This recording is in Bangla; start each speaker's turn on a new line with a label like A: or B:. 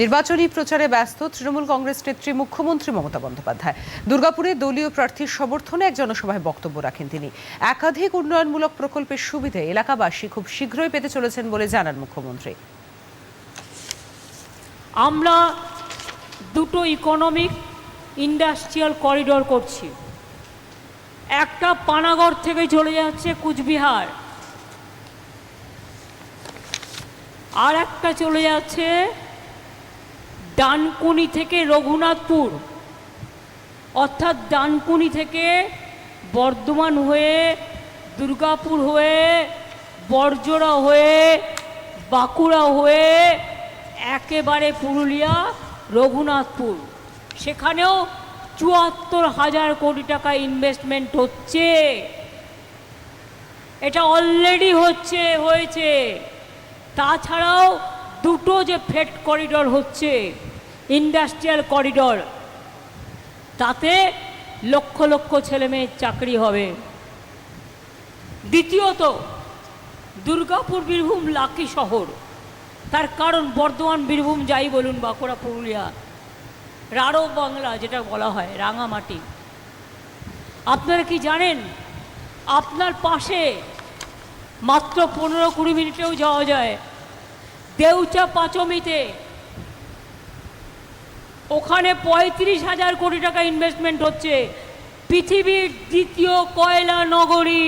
A: নির্বাচনী প্রচারে ব্যস্ত তৃণমূল কংগ্রেস নেত্রী মুখ্যমন্ত্রী মমতা বন্দ্যোপাধ্যায়। দুর্গাপুরে দলীয় প্রার্থীর সমর্থনে এক জনসভায় বক্তব্য রাখেন তিনি। একাধিক উন্নয়নমূলক প্রকল্পের সুবিধে এলাকাবাসী খুব শীঘ্রই পেতে চলেছেন বলে জানান মুখ্যমন্ত্রী।
B: আমরা দুটো ইকোনমিক ইন্ডাস্ট্রিয়াল করিডোর করছি। একটা পানাগড় থেকে চলে যাচ্ছে কুচবিহার। আর একটা চলে যাচ্ছে ডানকুনি থেকে রঘুনাথপুর, অর্থাৎ ডানকুনি থেকে বর্ধমান হয়ে দুর্গাপুর হয়ে বরজোড়া হয়ে বাঁকুড়া হয়ে একেবারে পুরুলিয়া, রঘুনাথপুর। সেখানেও চুয়াত্তর হাজার কোটি টাকা ইনভেস্টমেন্ট হচ্ছে। এটা অলরেডি হচ্ছে, হয়েছে। তাছাড়াও দুটো যে ফেট করিডর হচ্ছে, ইন্ডাস্ট্রিয়াল করিডর, তাতে লক্ষ লক্ষ ছেলে মেয়ের চাকরি হবে। দ্বিতীয়ত, দুর্গাপুর বীরভূম লাকি শহর। তার কারণ বর্ধমান বীরভূম, যাই বলুন, বাঁকুড়া, পুরুলিয়া, রাঢ় বাংলা যেটা বলা হয়, রাঙামাটি। আপনারা কি জানেন, আপনার পাশে মাত্র পনেরো কুড়ি মিনিটেও যাওয়া যায়। দেউচা পাঁচমিতে। ওখানে পঁয়ত্রিশ হাজার কোটি টাকা ইনভেস্টমেন্ট হচ্ছে। পৃথিবীর দ্বিতীয় কয়লা নগরী।